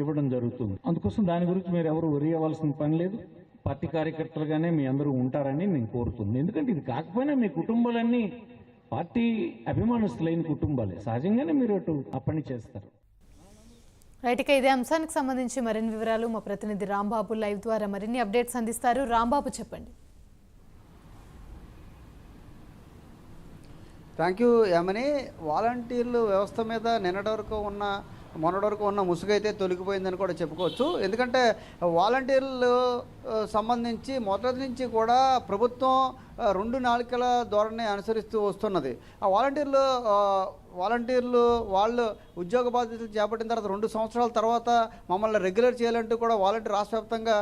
ఇవ్వడం జరుగుతుంది. అందుకోసం దాని గురించి మీరు ఎవరు వరి అవ్వాల్సిన పని లేదు. పార్టీ కార్యకర్తలుగానే మీ అందరూ ఉంటారని నేను కోరుతుంది. ఎందుకంటే ఇది కాకపోయినా మీ కుటుంబాలన్నీ పార్టీ అభిమానస్తులైన కుటుంబాలే. సహజంగానే మీరు అటు ఆ పని చేస్తారు. రైట్ ఇక ఇదే అంశానికి సంబంధించి మరిన్ని వివరాలు మా ప్రతినిధి రాంబాబు లైవ్ ద్వారా మరిన్ని అప్డేట్స్ అందిస్తారు. రాంబాబు చెప్పండి. థ్యాంక్ యూ యమని. వాలంటీర్లు వ్యవస్థ మీద నిన్నటి వరకు ఉన్న మొన్నటి వరకు ఉన్న ముసుగైతే తొలగిపోయిందని కూడా చెప్పుకోవచ్చు. ఎందుకంటే వాలంటీర్లు సంబంధించి మొదటి నుంచి కూడా ప్రభుత్వం రెండు నాలుకల ధోరణి అనుసరిస్తూ వస్తున్నది. ఆ వాలంటీర్లు వాలంటీర్లు వాళ్ళు ఉద్యోగ బాధ్యతలు చేపట్టిన తర్వాత రెండు సంవత్సరాల తర్వాత మమ్మల్ని రెగ్యులర్ చేయాలంటూ కూడా వాలంటీర్ రాష్ట్ర వ్యాప్తంగా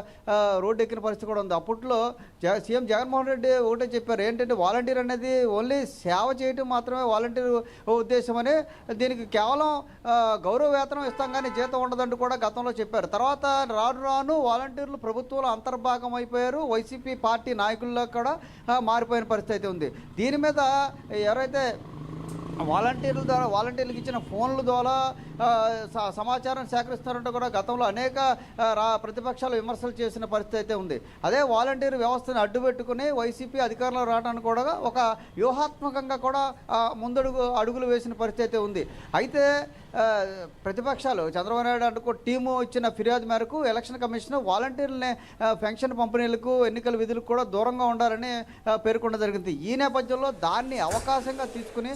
రోడ్డు ఎక్కిన పరిస్థితి కూడా ఉంది. అప్పట్లో సీఎం జగన్మోహన్ రెడ్డి ఒకటే చెప్పారు. ఏంటంటే వాలంటీర్ అనేది ఓన్లీ సేవ చేయటం మాత్రమే వాలంటీర్ ఉద్దేశమని దీనికి కేవలం గౌరవ వేతనం ఇస్తాం కానీ జీతం ఉండదంటూ కూడా గతంలో చెప్పారు. తర్వాత రాను రాను వాలంటీర్లు ప్రభుత్వంలో అంతర్భాగం అయిపోయారు. వైసీపీ పార్టీ నాయకుల్లో కూడా మారిపోయిన పరిస్థితి అయితే ఉంది. దీని మీద ఎవరైతే వాలంటీర్ల ద్వారా వాలంటీర్లకు ఇచ్చిన ఫోన్ల ద్వారా సమాచారం సేకరిస్తున్నారంటూ కూడా గతంలో అనేక రా ప్రతిపక్షాలు విమర్శలు చేసిన పరిస్థితి అయితే ఉంది. అదే వాలంటీర్ వ్యవస్థను అడ్డుపెట్టుకుని వైసీపీ అధికారంలో రావడానికి కూడా ఒక వ్యూహాత్మకంగా కూడా ముందడుగు అడుగులు వేసిన పరిస్థితి అయితే ఉంది. అయితే ప్రతిపక్షాలు చంద్రబాబు నాయుడు అంటూ టీము ఇచ్చిన ఫిర్యాదు మేరకు ఎలక్షన్ కమిషన్ వాలంటీర్లని పెన్షన్ పంపిణీలకు ఎన్నికల విధులకు కూడా దూరంగా ఉండాలని పేర్కొనడం జరిగింది. ఈ నేపథ్యంలో దాన్ని అవకాశంగా తీసుకుని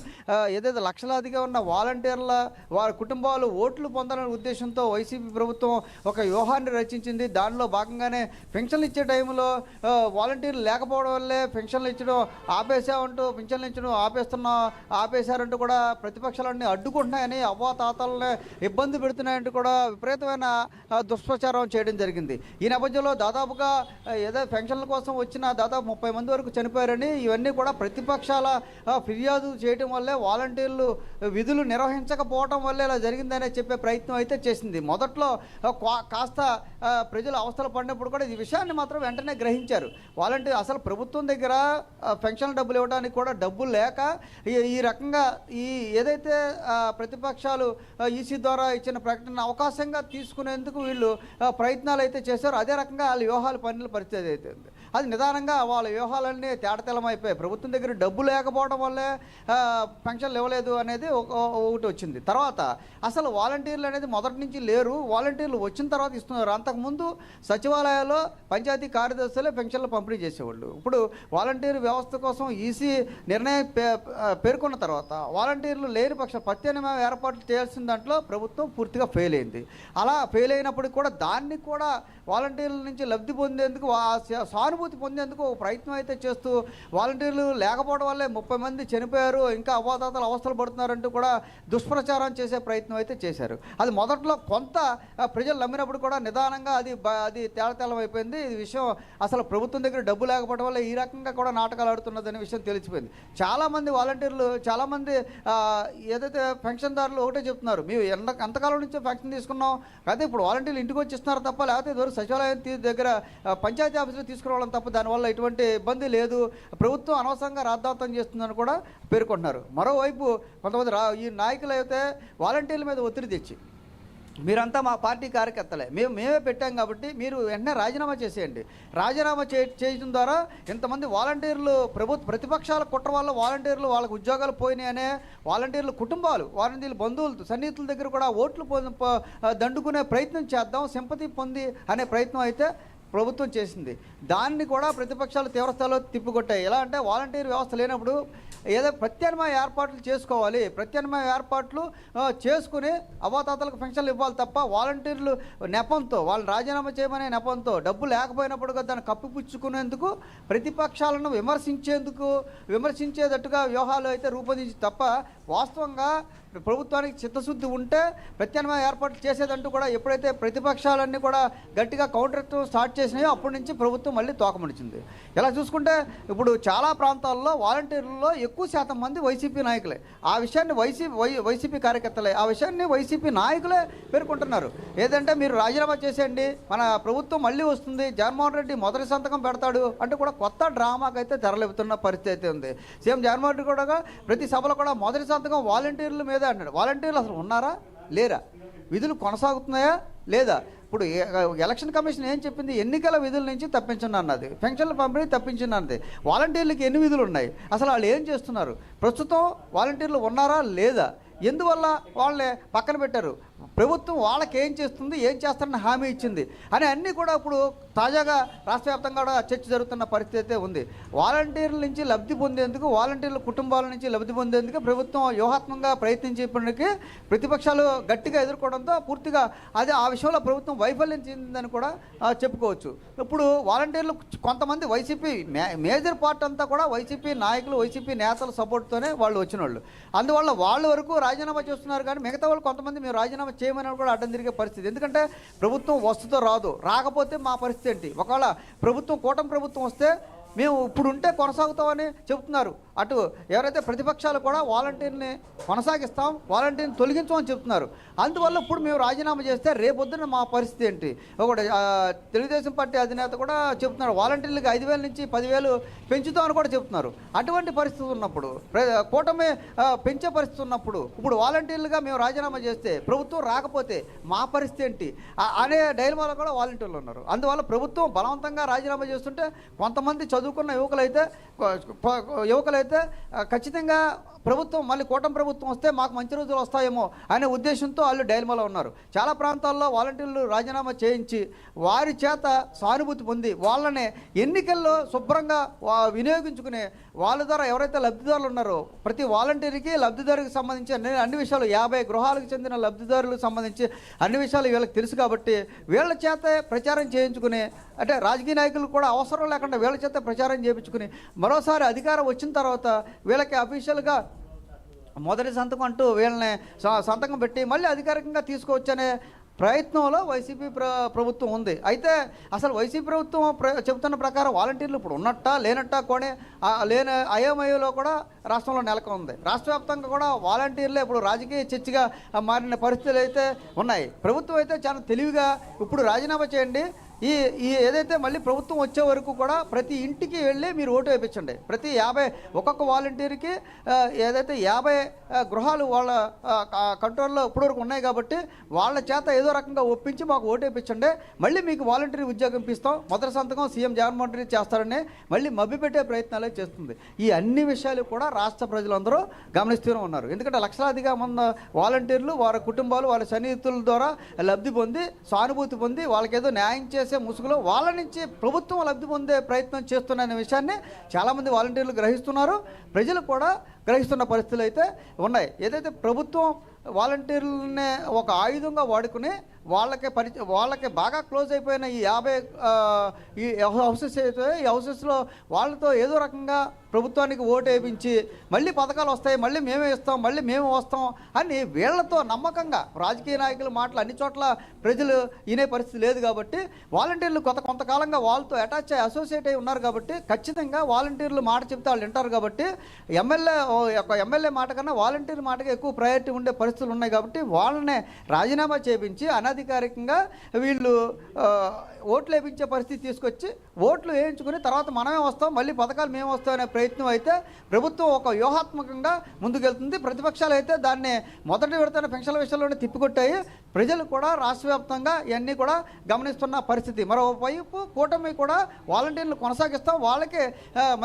ఏదైతే లక్షలాదిగా ఉన్న వాలంటీర్ల వారి కుటుంబ కుటుంబాలు ఓట్లు పొందాలనే ఉద్దేశంతో వైసీపీ ప్రభుత్వం ఒక వ్యూహాన్ని రచించింది. దానిలో భాగంగానే పెన్షన్లు ఇచ్చే టైంలో వాలంటీర్లు లేకపోవడం వల్లే పెన్షన్లు ఇచ్చడం ఆపేసామంటూ పెన్షన్లు ఇచ్చడం ఆపేస్తున్నా ఆపేశారంటూ కూడా ప్రతిపక్షాలన్నీ అడ్డుకుంటున్నాయని అవ్వాతాతలనే ఇబ్బంది పెడుతున్నాయంటూ కూడా విపరీతమైన దుష్ప్రచారం చేయడం జరిగింది. ఈ నేపథ్యంలో దాదాపుగా ఏదో పెన్షన్ల కోసం వచ్చిన దాదాపు ముప్పై మంది వరకు చనిపోయారని ఇవన్నీ కూడా ప్రతిపక్షాల ఫిర్యాదు చేయడం వల్లే వాలంటీర్లు విధులు నిర్వహించకపోవడం వల్లే ఇలా జరిగింది. జరిగిందనే చెప్పే ప్రయత్నం అయితే చేసింది. మొదట్లో కాస్త ప్రజలు అవస్థలు పడినప్పుడు కూడా ఈ విషయాన్ని మాత్రం వెంటనే గ్రహించారు. వాలంటీర్ అసలు ప్రభుత్వం దగ్గర పెన్షన్ డబ్బులు ఇవ్వడానికి కూడా డబ్బులు లేక ఈ- రకంగా ఈ ఏదైతే ప్రతిపక్షాలు ఈసీ ద్వారా ఇచ్చిన ప్రకటన అవకాశంగా తీసుకునేందుకు వీళ్ళు ప్రయత్నాలు అయితే చేశారు. అదే రకంగా వాళ్ళ వ్యూహాలు పనుల పరిస్థితి అయితే అది నిదానంగా వాళ్ళ వ్యూహాలన్నీ తేటతెల్లమైపోయాయి ప్రభుత్వం దగ్గర డబ్బు లేకపోవడం వల్లే పెన్షన్లు ఇవ్వలేదు అనేది ఒక- ఒకటి వచ్చింది. తర్వాత అసలు వాలంటీర్లు అనేది మొదటి నుంచి లేరు. వాలంటీర్లు వచ్చిన తర్వాత ఇస్తున్నారు. అంతకుముందు సచివాలయాల్లో పంచాయతీ కార్యదర్శులే పెన్షన్లు పంపిణీ చేసేవాళ్ళు. ఇప్పుడు వాలంటీర్ వ్యవస్థ కోసం ఈసీ నిర్ణయం పేర్కొన్న తర్వాత వాలంటీర్లు లేని పక్షం ప్రత్యామ్నాయ ఏర్పాట్లు చేయాల్సిన దాంట్లో ప్రభుత్వం పూర్తిగా ఫెయిల్ అయింది. అలా ఫెయిల్ అయినప్పటికీ కూడా దాన్ని కూడా వాలంటీర్ల నుంచి లబ్ధి పొందేందుకు సానుభూతి పొందేందుకు ఒక ప్రయత్నం అయితే చేస్తూ వాలంటీర్లు లేకపోవడం వల్లే ముప్పై మంది చనిపోయారు. ఇంకా అవాదాతలు అవస్థలు పడుతున్నారంటూ కూడా దుష్ప్రచారం చేసే ప్రయత్నం అయితే చేశారు. అది మొదట్లో కొంత ప్రజలు నమ్మినప్పుడు కూడా నిదానంగా అది అది తేలతెల్లం అయిపోయింది. ఈ విషయం అసలు ప్రభుత్వం దగ్గర డబ్బు లేకపోవడం వల్ల ఈ రకంగా కూడా నాటకాలు ఆడుతున్నదనే విషయం తెలిసిపోయింది. చాలామంది వాలంటీర్లు చాలామంది ఏదైతే పెన్షన్దారులు ఒకటే చెప్తున్నారు మేము ఎంత ఎంతకాలం నుంచో పెన్షన్ తీసుకున్నాం అయితే ఇప్పుడు వాలంటీర్లు ఇంటికి వచ్చి ఇస్తున్నారు తప్ప లేకపోతే ఇదివరకు సచివాలయం దగ్గర పంచాయతీ ఆఫీసులో తీసుకురావడం తప్ప దానివల్ల ఎటువంటి ఇబ్బంది లేదు. ప్రభుత్వం అనవసరంగా రాద్ధాంతం చేస్తుందని కూడా పేర్కొంటున్నారు. మరోవైపు కొంతమంది రా ఈ నాయకులు అయితే వాలంటీర్ల మీద ఒత్తిడి తెచ్చి. మీరంతా మా పార్టీ కార్యకర్తలే. మేము మేమే పెట్టాం కాబట్టి మీరు వెంటనే రాజీనామా చేసేయండి. రాజీనామా చే చేయడం ద్వారా ఇంతమంది వాలంటీర్లు ప్రభుత్వ ప్రతిపక్షాల కుట్ర వల్ల వాలంటీర్లు వాళ్ళకు ఉద్యోగాలు పోయినాయనే వాలంటీర్ల కుటుంబాలు వాలంటీర్ల బంధువులు సన్నిహితుల దగ్గర కూడా ఓట్లు దండుకునే ప్రయత్నం చేద్దాం సింపతి పొంది అనే ప్రయత్నం అయితే ప్రభుత్వం చేసింది. దాన్ని కూడా ప్రతిపక్షాలు తీవ్రస్థాయిలో తిప్పికొట్టాయి. ఎలా అంటే వాలంటీర్ వ్యవస్థ లేనప్పుడు ఏదో ప్రత్యామ్నాయ ఏర్పాట్లు చేసుకోవాలి. ప్రత్యామ్నాయ ఏర్పాట్లు చేసుకుని అవాతాతలకు పెన్షన్లు ఇవ్వాలి తప్ప వాలంటీర్లు నెపంతో వాళ్ళని రాజీనామా చేయమనే నెపంతో డబ్బు లేకపోయినప్పుడు దాన్ని కప్పిపుచ్చుకునేందుకు ప్రతిపక్షాలను విమర్శించేందుకు విమర్శించేటట్టుగా వ్యూహాలు అయితే రూపొందించి తప్ప వాస్తవంగా ప్రభుత్వానికి చిత్తశుద్ధి ఉంటే ప్రత్యామ్నాయ ఏర్పాట్లు చేసేదంటూ కూడా ఎప్పుడైతే ప్రతిపక్షాలన్నీ కూడా గట్టిగా కౌంటర్ స్టార్ట్ చేసినాయో అప్పటి నుంచి ప్రభుత్వం మళ్ళీ తోకముడిచింది. ఇలా చూసుకుంటే ఇప్పుడు చాలా ప్రాంతాల్లో వాలంటీర్లలో ఎక్కువ శాతం మంది వైసీపీ నాయకులే. ఆ విషయాన్ని వైసీపీ వై వైసీపీ కార్యకర్తలే ఆ విషయాన్ని వైసీపీ నాయకులే పేర్కొంటున్నారు. ఏదంటే మీరు రాజీనామా చేసేయండి మన ప్రభుత్వం మళ్ళీ వస్తుంది జగన్మోహన్ రెడ్డి మొదటి సంతకం పెడతాడు అంటే కూడా కొత్త డ్రామాకి అయితే తెరలేపుతున్న పరిస్థితి అయితే ఉంది. సీఎం జగన్మోహన్ రెడ్డి కూడా ప్రతి సభలో కూడా మొదటి సంతకం వాలంటీర్ల మీద అన్నాడు వాలంటీర్లు అసలు ఉన్నారా? లేరా? విధులు కొనసాగుతున్నాయా? లేదా? ఇప్పుడు ఎలక్షన్ కమిషన్ ఏం చెప్పింది? ఎన్నికల విధుల నుంచి తప్పించండి అన్నది. పెన్షన్ల పంపిణీ తప్పించండి అన్నది. వాలంటీర్లకి ఎన్ని విధులు ఉన్నాయి? అసలు వాళ్ళు ఏం చేస్తున్నారు? ప్రస్తుతం వాలంటీర్లు ఉన్నారా? లేదా? ఎందువల్ల వాళ్ళే పక్కన పెట్టారు? ప్రభుత్వం వాళ్ళకి ఏం చేస్తుంది ఏం చేస్తారని హామీ ఇచ్చింది. అని అన్నీ కూడా ఇప్పుడు తాజాగా రాష్ట్ర వ్యాప్తంగా కూడా చర్చ జరుగుతున్న పరిస్థితి అయితే ఉంది. వాలంటీర్ల నుంచి లబ్ధి పొందేందుకు వాలంటీర్ల కుటుంబాల నుంచి లబ్ధి పొందేందుకు ప్రభుత్వం వ్యూహాత్మకంగా ప్రయత్నించేపటికి ప్రతిపక్షాలు గట్టిగా ఎదుర్కోవడంతో పూర్తిగా అదే ఆ విషయంలో ప్రభుత్వం వైఫల్యం చెందిందని కూడా చెప్పుకోవచ్చు. ఇప్పుడు వాలంటీర్లు కొంతమంది వైసీపీ మేజర్ పార్ట్ అంతా కూడా వైసీపీ నాయకులు వైసీపీ నేతల సపోర్ట్తోనే వాళ్ళు వచ్చిన వాళ్ళు అందువల్ల వాళ్ళ వరకు రాజీనామా చేస్తున్నారు కానీ మిగతా వాళ్ళు కొంతమంది మేము రాజీనామా చేయమని కూడా అడ్డం తిరిగే పరిస్థితి. ఎందుకంటే ప్రభుత్వం వస్తుందో రాదు. రాకపోతే మా పరిస్థితి ఏంటి? ఒకవేళ ప్రభుత్వం కూటమి ప్రభుత్వం వస్తే మేము ఇప్పుడు ఉంటే కొనసాగుతామని చెబుతున్నారు. అటు ఎవరైతే ప్రతిపక్షాలు కూడా వాలంటీర్ని కొనసాగిస్తాం వాలంటీర్ని తొలగించమని చెప్తున్నారు. అందువల్ల ఇప్పుడు మేము రాజీనామా చేస్తే రేపొద్దున మా పరిస్థితి ఏంటి? ఒకటి తెలుగుదేశం పార్టీ అధినేత కూడా చెప్తున్నారు వాలంటీర్లకు ఐదు వేల నుంచి పదివేలు పెంచుతామని కూడా చెప్తున్నారు. అటువంటి పరిస్థితి ఉన్నప్పుడు కూటమి పెంచే పరిస్థితి ఉన్నప్పుడు ఇప్పుడు వాలంటీర్లుగా మేము రాజీనామా చేస్తే ప్రభుత్వం రాకపోతే మా పరిస్థితి ఏంటి? అనే డైలమాలో కూడా వాలంటీర్లు ఉన్నారు. అందువల్ల ప్రభుత్వం బలవంతంగా రాజీనామా చేస్తుంటే కొంతమంది చదువుకున్న యువకులైతే యువకులైతే ఆ, ఖచ్చితంగా ప్రభుత్వం మళ్ళీ కూటమి ప్రభుత్వం వస్తే మాకు మంచి రోజులు వస్తాయేమో అనే ఉద్దేశంతో వాళ్ళు డైల్మాలో ఉన్నారు. చాలా ప్రాంతాల్లో వాలంటీర్లు రాజీనామా చేయించి వారి చేత సానుభూతి పొంది వాళ్ళనే ఎన్నికల్లో శుభ్రంగా వా- వినియోగించుకునే వాళ్ళ ద్వారా ఎవరైతే లబ్ధిదారులు ఉన్నారో ప్రతి వాలంటీర్కి లబ్ధిదారుకి సంబంధించి అన్ని అన్ని విషయాలు యాభై గృహాలకు చెందిన లబ్ధిదారులకు సంబంధించి అన్ని విషయాలు వీళ్ళకి తెలుసు కాబట్టి వీళ్ళ చేత ప్రచారం చేయించుకుని అంటే రాజకీయ నాయకులు కూడా అవసరం లేకుండా వీళ్ళ చేత ప్రచారం చేయించుకుని మరోసారి అధికారం వచ్చిన తర్వాత వీళ్ళకి అఫీషియల్గా మొదటి సంతకం అంటూ వీళ్ళని స- సంతకం పెట్టి మళ్ళీ అధికారికంగా తీసుకువచ్చనే ప్రయత్నంలో వైసీపీ ప్ర ప్రభుత్వం ఉంది. అయితే అసలు వైసీపీ ప్రభుత్వం ప్ర చెబుతున్న ప్రకారం వాలంటీర్లు ఇప్పుడు ఉన్నట్టా లేనట్టా కొనే లేని అయోమయంలో కూడా రాష్ట్రంలో నెలకొంది. ఉంది రాష్ట్ర వ్యాప్తంగా కూడా వాలంటీర్లే ఇప్పుడు రాజకీయ చర్చగా మారిన పరిస్థితులు అయితే ఉన్నాయి. ప్రభుత్వం అయితే చాలా తెలివిగా ఇప్పుడు రాజీనామా చేయండి ఈ ఈ ఏదైతే మళ్ళీ ప్రభుత్వం వచ్చే వరకు కూడా ప్రతి ఇంటికి వెళ్ళి మీరు ఓటు వేయించండి ప్రతి యాభై ఒక్కొక్క వాలంటీర్కి ఏదైతే యాభై గృహాలు వాళ్ళ కంట్రోల్లో ఇప్పటివరకు ఉన్నాయి కాబట్టి వాళ్ళ చేత ఏదో రకంగా ఒప్పించి మాకు ఓటు వేయించండి మళ్ళీ మీకు వాలంటీర్ ఉద్యోగం ఇస్తాం మొదటి సంతకం సీఎం జగన్మోహన్ రెడ్డి చేస్తారని మళ్ళీ మభ్యపెట్టే ప్రయత్నాలే చేస్తుంది. ఈ అన్ని విషయాలు కూడా రాష్ట్ర ప్రజలందరూ గమనిస్తూనే ఉన్నారు. ఎందుకంటే లక్షలాదిగా మంది వాలంటీర్లు వారి కుటుంబాలు వాళ్ళ సన్నిహితుల ద్వారా లబ్ధి పొంది సానుభూతి పొంది వాళ్ళకేదో న్యాయం చేసి ముసుగులో వాళ్ళ నుంచి ప్రభుత్వం లబ్ధి పొందే ప్రయత్నం చేస్తున్న విషయాన్ని చాలామంది వాలంటీర్లు గ్రహిస్తున్నారు. ప్రజలు కూడా గ్రహిస్తున్న పరిస్థితులు అయితే ఉన్నాయి. ఏదైతే ప్రభుత్వం వాలంటీర్లనే ఒక ఆయుధంగా వాడుకుని వాళ్ళకి పరి వాళ్ళకి బాగా క్లోజ్ అయిపోయిన ఈ యాభై ఈ హౌసెస్ అయితే ఈ హౌసెస్లో వాళ్ళతో ఏదో రకంగా ప్రభుత్వానికి ఓటు వేయించి మళ్ళీ పథకాలు వస్తాయి మళ్ళీ మేమే ఇస్తాం మళ్ళీ మేమే వస్తాం అని వీళ్ళతో నమ్మకంగా రాజకీయ నాయకుల మాటలు అన్ని చోట్ల ప్రజలు వినే పరిస్థితి లేదు కాబట్టి వాలంటీర్లు కొంత కొంతకాలంగా వాళ్ళతో అటాచ్ అయ్యి అసోసియేట్ అయి ఉన్నారు కాబట్టి ఖచ్చితంగా వాలంటీర్లు మాట చెప్తే వాళ్ళు వింటారు కాబట్టి ఎమ్మెల్యే ఒక ఎమ్మెల్యే మాట కన్నా వాలంటీర్ మాటకి ఎక్కువ ప్రయారిటీ ఉండే పరిస్థితులు ఉన్నాయి కాబట్టి వాళ్ళనే రాజీనామా చేపించి అనధికారికంగా వీళ్ళు ఓట్లు వేయించే పరిస్థితి తీసుకొచ్చి ఓట్లు వేయించుకుని తర్వాత మనమే వస్తాం మళ్ళీ పథకాలు మేము వస్తాం అనే ప్రయత్నం అయితే ప్రభుత్వం ఒక వ్యూహాత్మకంగా ముందుకెళ్తుంది. ప్రతిపక్షాలు అయితే దాన్ని మొదటి విడతన పెన్షన్ల విషయంలోనే తిప్పికొట్టాయి. ప్రజలు కూడా రాష్ట్ర వ్యాప్తంగా ఇవన్నీ కూడా గమనిస్తున్న పరిస్థితి. మరోవైపు కూటమి కూడా వాలంటీర్లు కొనసాగిస్తాం. వాళ్ళకి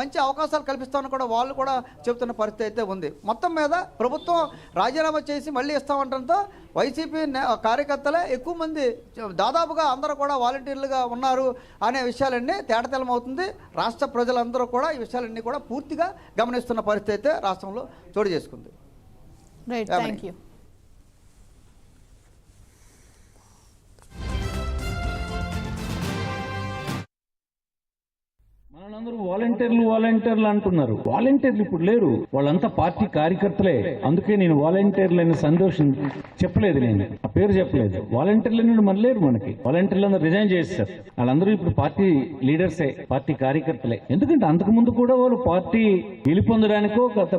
మంచి అవకాశాలు కల్పిస్తామని కూడా వాళ్ళు కూడా చెబుతున్న పరిస్థితి అయితే ఉంది. మొత్తం మీద ప్రభుత్వం రాజీనామా చేసి మళ్ళీ ఇస్తామంటంతో వైసీపీ కార్యకర్తలే ఎక్కువ మంది దాదాపుగా అందరూ కూడా వాలంటీర్లుగా ఉన్నారు అనే విషయాలన్నీ తేటతెల్లమవుతుంది రాష్ట్ర ప్రజలందరూ కూడా ఈ విషయాలన్నీ కూడా పూర్తిగా గమనిస్తున్న పరిస్థితి అయితే రాష్ట్రంలో చోటు చేసుకుంది. రైట్ థ్యాంక్ యూ మనందరూ వాలంటీర్లు వాలంటీర్లు అంటున్నారు. వాలంటీర్లు ఇప్పుడు లేరు. వాళ్ళంతా పార్టీ కార్యకర్తలే. అందుకే నేను వాలంటీర్లు అనే సంతోషం చెప్పలేదు నేను. ఆ పేరు చెప్పలేదు. వాలంటీర్లు అనేది మన లేరు మనకి. వాలంటీర్లు అందరూ రిజైన్ చేస్తారు వాళ్ళందరూ ఇప్పుడు పార్టీ లీడర్సే పార్టీ కార్యకర్తలే. ఎందుకంటే అంతకు ముందు కూడా వాళ్ళు పార్టీ గెలుపొందడానికో గత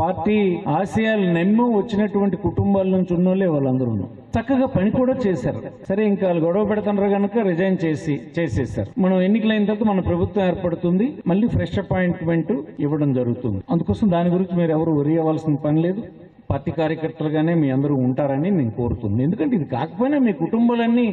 పార్టీ ఆశయాలు నమ్మి వచ్చినటువంటి కుటుంబాల నుంచి ఉన్నోళ్ళే వాళ్ళందరూ. చక్కగా పని కూడా చేశారు. సరే ఇంకా వాళ్ళు గొడవ పెడుతున్నారు కనుక రిజైన్ చేసి చేసేసారు మనం ఎన్నికలైన తర్వాత మన ప్రభుత్వం ఏర్పడుతుంది. మళ్ళీ ఫ్రెష్ అపాయింట్మెంట్ ఇవ్వడం జరుగుతుంది. అందుకోసం దాని గురించి మీరు ఎవరు వరి అవ్వాల్సిన పని లేదు. పార్టీ కార్యకర్తలుగానే మీ అందరూ ఉంటారని నేను కోరుతుంది. ఎందుకంటే ఇది కాకపోయినా మీ కుటుంబాలన్నీ